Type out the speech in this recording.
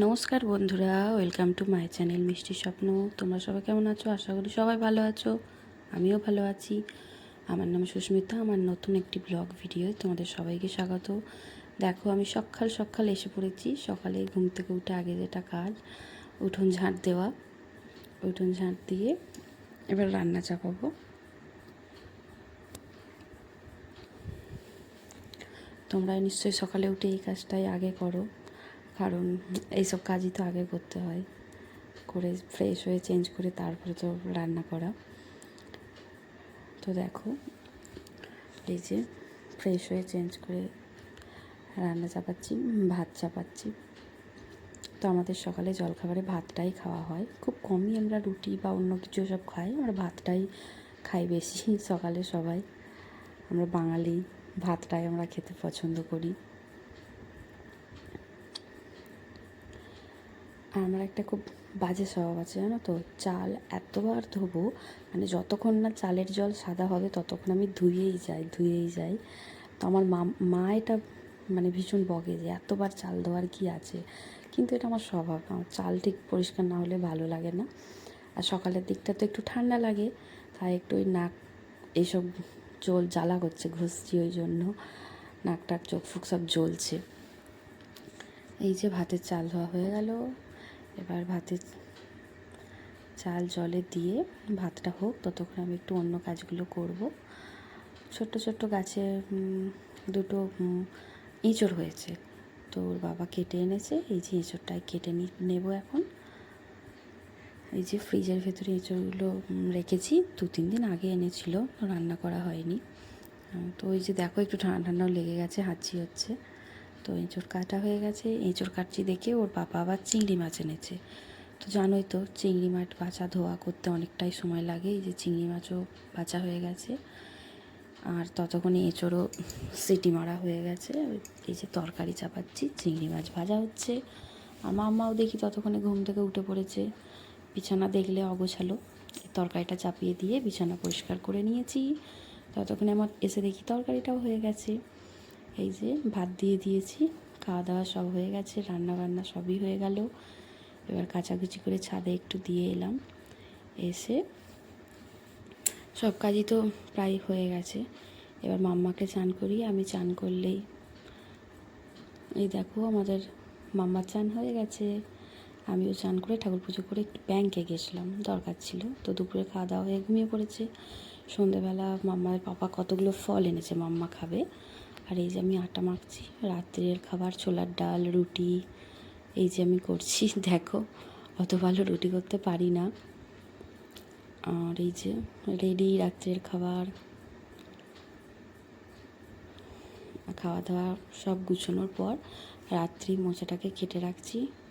নমস্কার বন্ধুরা, welcome to my channel মিষ্টি স্বপ্ন। তোমরা সবাই কেমন আছো? আশা করি সবাই ভালো আছো। আমিও ভালো আছি। আমার নাম সুস্মিতা, আমার নতুন একটি ব্লগ ভিডিও তোমাদের সবাইকে স্বাগত। দেখো, আমি সকাল সকাল এসে পড়েছি। সকালে ঘুম থেকে উঠে আগে যেটা কাজ, উঠোন ঝাঁট দেওয়া। উঠোন ঝাঁট দিয়ে এবার রান্না চাপাবো। তোমরা নিশ্চয়ই সকালে উঠে এই কাজটাই আগে করো। কারণ এইসব কাজই তো আগে করতে হয়। করে ফ্রেশ হয়ে চেঞ্জ করে তারপরে তো রান্না করা। তো দেখো, এই যে ফ্রেশ হয়ে চেঞ্জ করে রান্না চাপাচ্ছি, ভাত চাপাচ্ছি। তো আমাদের সকালে জলখাবারে ভাতটাই খাওয়া হয়। খুব কমই আমরা রুটি বা অন্য কিছু সব খাই, আমরা ভাতটাই খাই বেশি সকালে সবাই। আমরা বাঙালি, ভাতটাই আমরা খেতে পছন্দ করি। আর আমার একটা খুব বাজে স্বভাব আছে, জানো তো? চাল এতবার ধোবো মানে যতক্ষণ না চালের জল সাদা হবে ততক্ষণ আমি ধুয়েই যাই ধুয়েই যাই। তো আমার মা মা এটা মানে ভীষণ বকে যে এতবার চাল ধোয়ার কি আছে? কিন্তু এটা আমার স্বভাব আমার চাল ঠিক পরিষ্কার না হলে ভালো লাগে না। আর সকালের দিকটা তো একটু ঠান্ডা লাগে, তাই একটু ওই নাক এইসব জল জ্বালা করছে ঘষছি ওই জন্য। নাক টাক চোখ ফুক সব জ্বলছে। এই যে ভাতের চাল ধোয়া হয়ে গেল। এবার ভাতে চাল জলে দিয়ে ভাতটা হোক, ততক্ষণ আমি একটু অন্য কাজগুলো করব। ছোট্ট ছোট্ট গাছে দুটো ইঁচড় হয়েছে। তো ওর বাবা কেটে এনেছে, এই যে এঁচড়টাই কেটে নেব এখন। এই যে ফ্রিজের ভেতরে এঁচড়গুলো রেখেছি, দু, তিন দিন আগে এনেছিল রান্না করা হয়নি। তো ওই যে দেখো, একটু ঠান্ডা ঠান্ডাও লেগে গেছে, হাঁচি হচ্ছে। তো এঁচড় কাটা হয়ে গেছে। এঁচড় কাটছি দেখে ওর বাবা আবার চিংড়ি মাছ এনেছে। তো জানোই তো, চিংড়ি মাছ বাছা, ধোয়া করতে অনেকটাই সময় লাগে। এই যে চিংড়ি মাছও বাছা হয়ে গেছে। আর ততক্ষণে এঁচড়ও সিটি মারা হয়ে গেছে। এই যে তরকারি চাপাচ্ছি, চিংড়ি মাছ ভাজা হচ্ছে। আর মাম্মাও দেখি ততক্ষণে ঘুম থেকে উঠে পড়েছে। বিছানা দেখলে অগোছালো। তরকারিটা চাপিয়ে দিয়ে বিছানা পরিষ্কার করে নিয়েছি। ততক্ষণে আমার এসে দেখি তরকারিটাও হয়ে গেছে। এই যে ভাত দিয়ে দিয়েছি খাওয়া দাওয়া সব হয়ে গেছে রান্না বান্না সবই হয়ে গেল। এবার কাচাকুচি করে ছাদে একটু দিয়ে এলাম। এসে সব কাজই তো প্রায় হয়ে গেছে। এবার মাম্মাকে চান করি, আমি চান করলেই। এই দেখো আমাদের মাম্মার চান হয়ে গেছে। আমিও চান করে ঠাকুর পুজো করে একটু ব্যাংকে গেছিলাম, দরকার ছিল। তো দুপুরে খাওয়া দাওয়া হয়ে ঘুমিয়ে পড়েছে। সন্ধেবেলা মাম্মার পাপা কতগুলো ফল এনেছে মাম্মা খাবে। আর এই যে আমি আটা মাখছি, রাত্রের খাবার, ছোলার ডাল, রুটি, এই যে আমি করছি, দেখো, অত ভালো রুটি করতে পারি না। আর এই যে রেডি, রাত্রের খাবার। খাওয়া দাওয়া সব গুছানোর পর রাত্রি মোচাটাকে কেটে রাখছি।